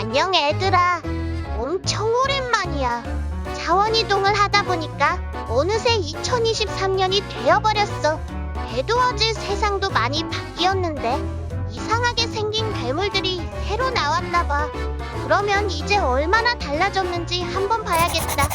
안녕 얘들아. 엄청 오랜만이야. 자원이동을 하다 보니까 어느새 2023년이 되어버렸어. 배도어즈 세상도 많이 바뀌었는데 이상하게 생긴 괴물들이 새로 나왔나 봐. 그러면 이제 얼마나 달라졌는지 한번 봐야겠다.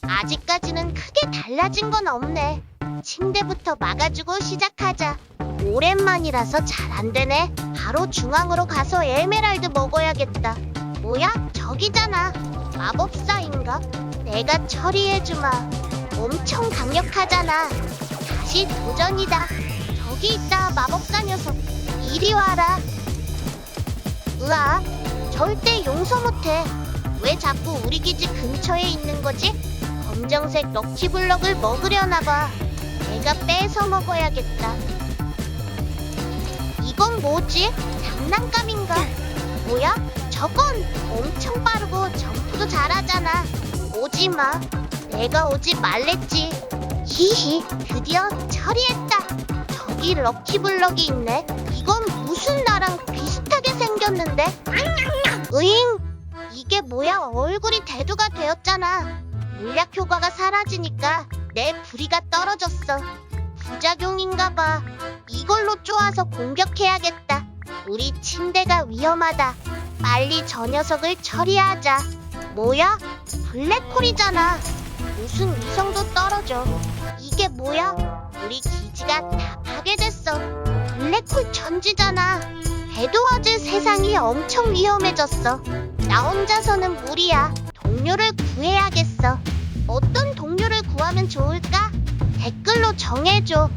아직까지는 크게 달라진 건 없네. 침대부터 막아주고 시작하자. 오랜만이라서 잘 안 되네. 바로 중앙으로 가서 에메랄드 먹어야 겠다. 뭐야? 저기잖아. 마법사인가? 내가 처리해주마. 엄청 강력하잖아. 다시 도전이다. 저기 있다, 마법사 녀석. 이리 와라. 으아, 절대 용서 못해. 왜 자꾸 우리 기지 근처에 있는 거지? 검정색 럭키블럭을 먹으려나 봐. 내가 뺏어 먹어야겠다. 이건 뭐지? 장난감인가? 저건 엄청 빠르고 점프도 잘하잖아. 오지 마. 내가 오지 말랬지. 히히, 드디어 처리했다. 저기 럭키블럭이 있네. 이건 무슨 나랑 비슷하게 생겼는데? 으잉! 이게 뭐야? 얼굴이 대두가 되었잖아. 물약 효과가 사라지니까 내 부리가 떨어졌어. 부작용인가 봐. 이걸로 쪼아서 공격해야겠다. 우리 침대가 위험하다. 빨리 저 녀석을 처리하자. 뭐야? 블랙홀이잖아. 무슨 위성도 떨어져. 이게 뭐야? 우리 기지가 다 파괴됐어. 블랙홀 천지잖아. 배도워즈 세상이 엄청 위험해졌어. 나 혼자서는 무리야. 동료를 구해야겠어. 어떤 동료를 구하면 좋을까? 댓글로 정해줘.